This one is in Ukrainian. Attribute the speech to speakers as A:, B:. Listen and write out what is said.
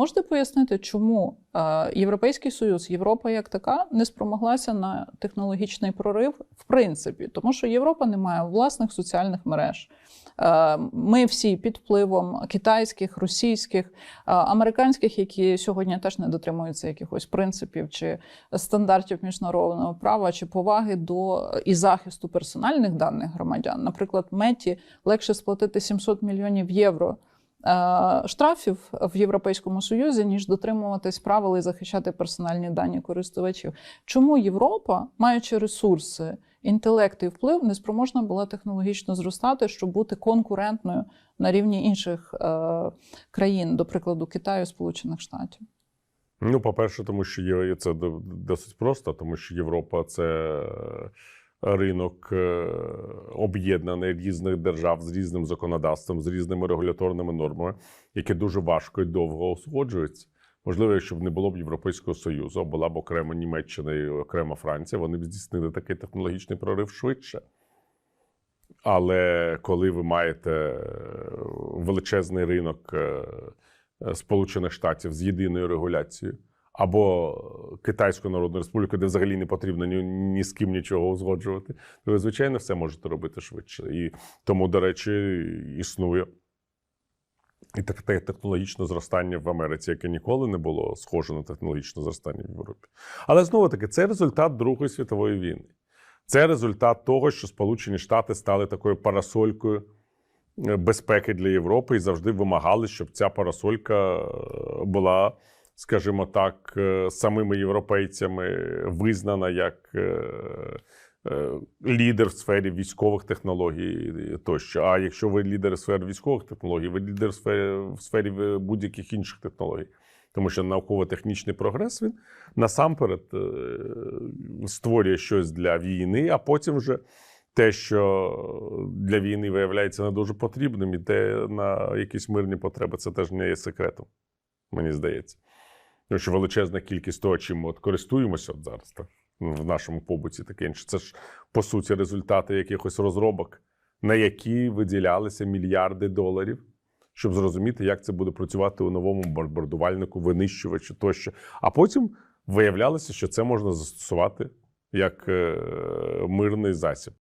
A: Можете пояснити, чому е, Європейський Союз, Європа як така, не спромоглася на технологічний прорив в принципі, тому що Європа не має власних соціальних мереж. Е, Ми всі під впливом китайських, російських, е, американських, які сьогодні теж не дотримуються якихось принципів чи стандартів міжнародного права, чи поваги до і захисту персональних даних громадян. Наприклад, меті легше сплатити 700 мільйонів євро штрафів в Європейському Союзі, ніж дотримуватись правил і захищати персональні дані користувачів. Чому Європа, маючи ресурси, інтелект і вплив, не спроможна була технологічно зростати, щоб бути конкурентною на рівні інших е, країн, до прикладу, Китаю, Сполучених Штатів?
B: Ну, по-перше, тому що є це досить просто, тому що Європа це ринок е, об'єднаний різних держав з різним законодавством, з різними регуляторними нормами, які дуже важко і довго узгоджуються. Можливо, якщо б не було б Європейського Союзу, а була б окрема Німеччина і окрема Франція, вони б здійснили такий технологічний прорив швидше. Але коли ви маєте е, величезний ринок е, Сполучених Штатів з єдиною регуляцією, або Китайську Народну Республіку, де взагалі не потрібно ні, ні з ким нічого узгоджувати, то ви, звичайно, все можете робити швидше. І тому, до речі, існує і таке технологічне зростання в Америці, яке ніколи не було схоже на технологічне зростання в Європі. Але знову таки, це результат Другої світової війни. Це результат того, що Сполучені Штати стали такою парасолькою е, безпеки для Європи і завжди вимагали, щоб ця парасолька е, була, скажімо так, е, самими європейцями визнана як е, е, лідер в сфері військових технологій тощо. А якщо ви лідер в сфері військових технологій, ви лідер в сфері, в сфері будь-яких інших технологій. Тому що науково-технічний прогрес він насамперед створює щось для війни, а потім вже те, що для війни виявляється не дуже потрібним, іде на якісь мирні потреби, це теж не є секретом, мені здається. Тому що величезна кількість того, чим ми от користуємося от зараз так, ну, в нашому побуті, таке інше, це ж по суті результати якихось розробок, на які виділялися мільярди доларів щоб зрозуміти, як це буде працювати у новому бомбардувальнику, винищувачі тощо. А потім виявлялося, що це можна застосувати як е, мирний засіб.